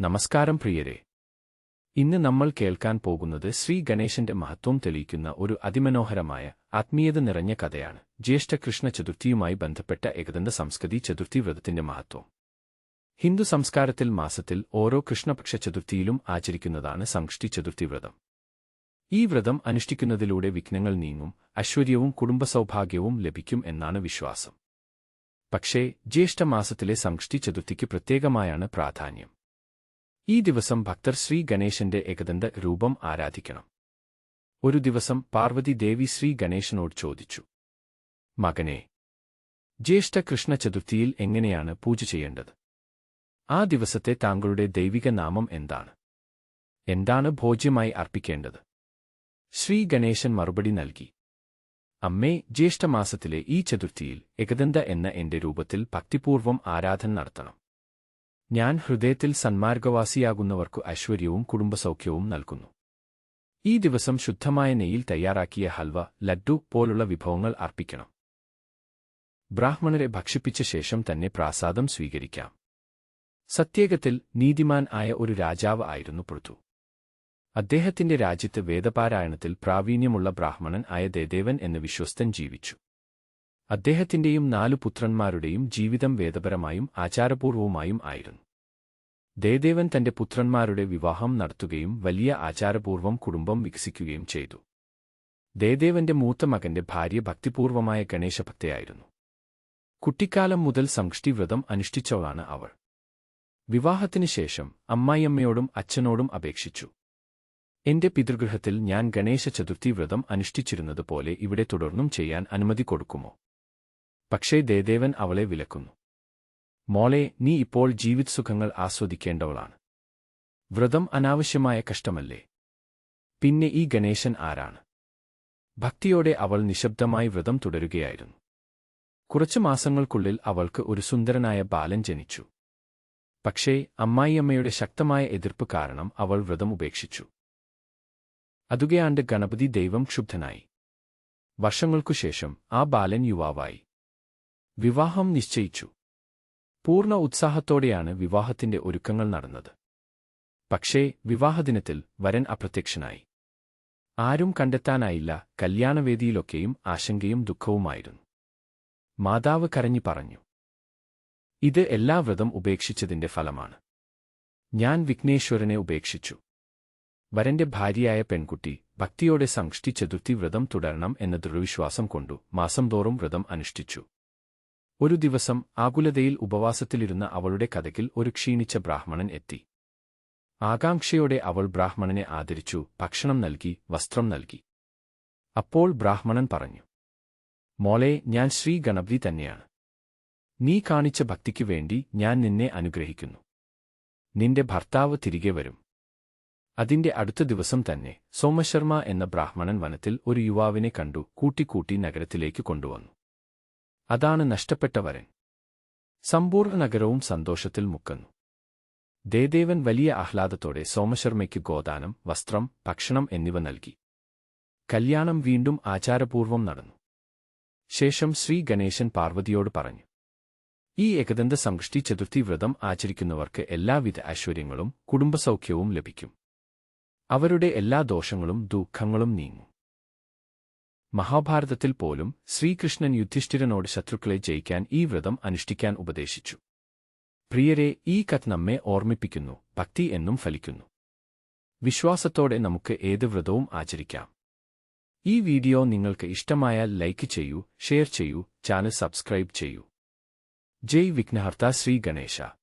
നമസ്കാരം പ്രിയരെ. ഇന്ന് നമ്മൾ കേൾക്കാൻ പോകുന്നത് ശ്രീ ഗണേശന്റെ മഹത്വം തെളിയിക്കുന്ന ഒരു അതിമനോഹരമായ ആത്മീയത നിറഞ്ഞ കഥയാണ്. ജ്യേഷ്ഠ കൃഷ്ണ ചതുർത്ഥിയുമായി ബന്ധപ്പെട്ട ഏകദന്ത സംസ്കൃതി ചതുർത്ഥി വ്രതത്തിന്റെ മഹത്വം. ഹിന്ദു സംസ്കാരത്തിൽ മാസത്തിൽ ഓരോ കൃഷ്ണപക്ഷ ചതുർത്ഥിയിലും ആചരിക്കുന്നതാണ് സംഷ്ടി ചതുർത്ഥി വ്രതം. ഈ വ്രതം അനുഷ്ഠിക്കുന്നതിലൂടെ വിഘ്നങ്ങൾ നീങ്ങും ഐശ്വര്യവും കുടുംബസൗഭാഗ്യവും ലഭിക്കും എന്നാണ് വിശ്വാസം. പക്ഷേ ജ്യേഷ്ഠമാസത്തിലെ സംഷ്ടി ചതുർത്ഥിക്ക് പ്രത്യേകമായാണ് പ്രാധാന്യം. ഈ ദിവസം ഭക്തർ ശ്രീ ഗണേശന്റെ ഏകദന്ത രൂപം ആരാധിക്കണം. ഒരു ദിവസം പാർവതി ദേവി ശ്രീ ഗണേശനോട് ചോദിച്ചു. മകനെ ജ്യേഷ്ഠ കൃഷ്ണ ചതുർത്ഥിയിൽ എങ്ങനെയാണ് പൂജ ചെയ്യേണ്ടത്? ആ ദിവസത്തെ താങ്കളുടെ ദൈവിക നാമം എന്താണ്? എന്താണ് ഭോജ്യമായി അർപ്പിക്കേണ്ടത്? ശ്രീ ഗണേശൻ മറുപടി നൽകി. അമ്മേ ജ്യേഷ്ഠമാസത്തിലെ ഈ ചതുർത്ഥിയിൽ ഏകദന്ത എന്ന എന്റെ രൂപത്തിൽ ഭക്തിപൂർവം ആരാധന നടത്തണം. ഞാൻ ഹൃദയത്തിൽ സന്മാർഗവാസിയാകുന്നവർക്കു ഐശ്വര്യവും കുടുംബസൗഖ്യവും നൽകുന്നു. ഈ ദിവസം ശുദ്ധമായ നെയ്യിൽ തയ്യാറാക്കിയ ഹൽവ ലഡ്ഡു പോലുള്ള വിഭവങ്ങൾ അർപ്പിക്കണം. ബ്രാഹ്മണരെ ഭക്ഷിപ്പിച്ച ശേഷം തന്നെ പ്രാസാദം സ്വീകരിക്കാം. സത്യേകത്തിൽ നീതിമാൻ ആയ ഒരു രാജാവ് ആയിരുന്നു പൃഥു. അദ്ദേഹത്തിന്റെ രാജ്യത്ത് വേദപാരായണത്തിൽ പ്രാവീണ്യമുള്ള ബ്രാഹ്മണൻ ആയ ദേദേവൻ എന്ന വിശ്വസ്തൻ ജീവിച്ചു. അദ്ദേഹത്തിന്റെയും നാലു പുത്രന്മാരുടെയും ജീവിതം വേദപരമായും ആചാരപൂർവവുമായും ആയിരുന്നു. ദേദേവൻ തന്റെ പുത്രന്മാരുടെ വിവാഹം നടത്തുകയും വലിയ ആചാരപൂർവം കുടുംബം വികസിക്കുകയും ചെയ്തു. ദേദേവന്റെ മൂത്ത മകന്റെ ഭാര്യ ഭക്തിപൂർവമായ ഗണേശഭക്തയായിരുന്നു. കുട്ടിക്കാലം മുതൽ സംഷ്ടി വ്രതം അനുഷ്ഠിച്ചവളാണ് അവൾ വിവാഹത്തിനു ശേഷം അമ്മായിയമ്മയോടും അച്ഛനോടും അപേക്ഷിച്ചു. എന്റെ പിതൃഗൃഹത്തിൽ ഞാൻ ഗണേശ ചതുർത്ഥി വ്രതം അനുഷ്ഠിച്ചിരുന്നതുപോലെ ഇവിടെ തുടർന്നും ചെയ്യാൻ അനുമതി കൊടുക്കുമോ? പക്ഷേ ദേദേവൻ അവളെ വിലക്കുന്നു. മോളെ നീ ഇപ്പോൾ ജീവിതസുഖങ്ങൾ ആസ്വദിക്കേണ്ടവളാണ്. വ്രതം അനാവശ്യമായ കഷ്ടമല്ലേ? പിന്നെ ഈ ഗണേശൻ ആരാണ്? ഭക്തിയോടെ അവൾ നിശബ്ദമായി വ്രതം തുടരുകയായിരുന്നു. കുറച്ചു മാസങ്ങൾക്കുള്ളിൽ അവൾക്ക് ഒരു സുന്ദരനായ ബാലൻ ജനിച്ചു. പക്ഷേ അമ്മായിയമ്മയുടെ ശക്തമായ എതിർപ്പ് കാരണം അവൾ വ്രതം ഉപേക്ഷിച്ചു. അതുകയാണ്ട് ഗണപതി ദൈവം ക്ഷുബ്ധനായി. വർഷങ്ങൾക്കുശേഷം ആ ബാലൻ യുവാവായി. വിവാഹം നിശ്ചയിച്ചു. പൂർണ ഉത്സാഹത്തോടെയാണ് വിവാഹത്തിന്റെ ഒരുക്കങ്ങൾ നടന്നത്. പക്ഷേ വിവാഹദിനത്തിൽ വരൻ അപ്രത്യക്ഷനായി. ആരും കണ്ടെത്താനായില്ല കല്യാണവേദിയിലൊക്കെയും ആശങ്കയും ദുഃഖവുമായിരുന്നു. മാതാവ് കരഞ്ഞു പറഞ്ഞു ഇത് എല്ലാ വ്രതം ഉപേക്ഷിച്ചതിന്റെ ഫലമാണ്. ഞാൻ വിഘ്നേശ്വരനെ ഉപേക്ഷിച്ചു. വരന്റെ ഭാര്യയായ പെൺകുട്ടി ഭക്തിയോടെ സംഷ്ടി ചതുർത്ഥി വ്രതം തുടരണം എന്ന ദൃഢവിശ്വാസം കൊണ്ടു മാസം തോറും വ്രതം അനുഷ്ഠിച്ചു. ഒരു ദിവസം ആകുലതയിൽ ഉപവാസത്തിലിരുന്ന അവളുടെ കഥകിൽ ഒരു ക്ഷീണിച്ച ബ്രാഹ്മണൻ എത്തി. ആകാംക്ഷയോടെ അവൾ ബ്രാഹ്മണനെ ആദരിച്ചു ഭക്ഷണം നൽകി വസ്ത്രം നൽകി. അപ്പോൾ ബ്രാഹ്മണൻ പറഞ്ഞു മോളെ ഞാൻ ശ്രീ ഗണപതി തന്നെയാണ്. നീ കാണിച്ച ഭക്തിക്കു വേണ്ടി ഞാൻ നിന്നെ അനുഗ്രഹിക്കുന്നു. നിന്റെ ഭർത്താവ് തിരികെ വരും. അതിന്റെ അടുത്ത ദിവസം തന്നെ സോമശർമ്മ എന്ന ബ്രാഹ്മണൻ വനത്തിൽ ഒരു യുവാവിനെ കണ്ടു കൂട്ടിക്കൂട്ടി നഗരത്തിലേക്ക് കൊണ്ടുവന്നു. അതാണ് നഷ്ടപ്പെട്ടവരൻ സമ്പൂർണ നഗരവും സന്തോഷത്തിൽ മുക്കുന്നു. ദേദേവൻ വലിയ ആഹ്ലാദത്തോടെ സോമശർമ്മയ്ക്ക് ഗോദാനം വസ്ത്രം ഭക്ഷണം എന്നിവ നൽകി. കല്യാണം വീണ്ടും ആചാരപൂർവം നടന്നു. ശേഷം ശ്രീ ഗണേശൻ പാർവതിയോട് പറഞ്ഞു. ഈ ഏകദന്ത സംഷ്ടി ചതുർത്ഥി വ്രതം ആചരിക്കുന്നവർക്ക് എല്ലാവിധ ഐശ്വര്യങ്ങളും കുടുംബസൗഖ്യവും ലഭിക്കും. അവരുടെ എല്ലാ ദോഷങ്ങളും ദുഃഖങ്ങളും നീങ്ങും. മഹാഭാരതത്തിൽ പോലും ശ്രീകൃഷ്ണൻ യുധിഷ്ഠിരനോട് ശത്രുക്കളെ ജയിക്കാൻ ഈ വ്രതം അനുഷ്ഠിക്കാൻ ഉപദേശിച്ചു. പ്രിയരെ ഈ കഥ നമ്മെ ഓർമ്മിപ്പിക്കുന്നു ഭക്തി എന്നും ഫലിക്കുന്നു. വിശ്വാസത്തോടെ നമുക്ക് ഏത് വ്രതവും ആചരിക്കാം. ഈ വീഡിയോ നിങ്ങൾക്ക് ഇഷ്ടമായാൽ ലൈക്ക് ചെയ്യൂ ഷെയർ ചെയ്യൂ ചാനൽ സബ്സ്ക്രൈബ് ചെയ്യൂ. ജയ് വിഘ്നഹർത്ത ശ്രീ ഗണേശ.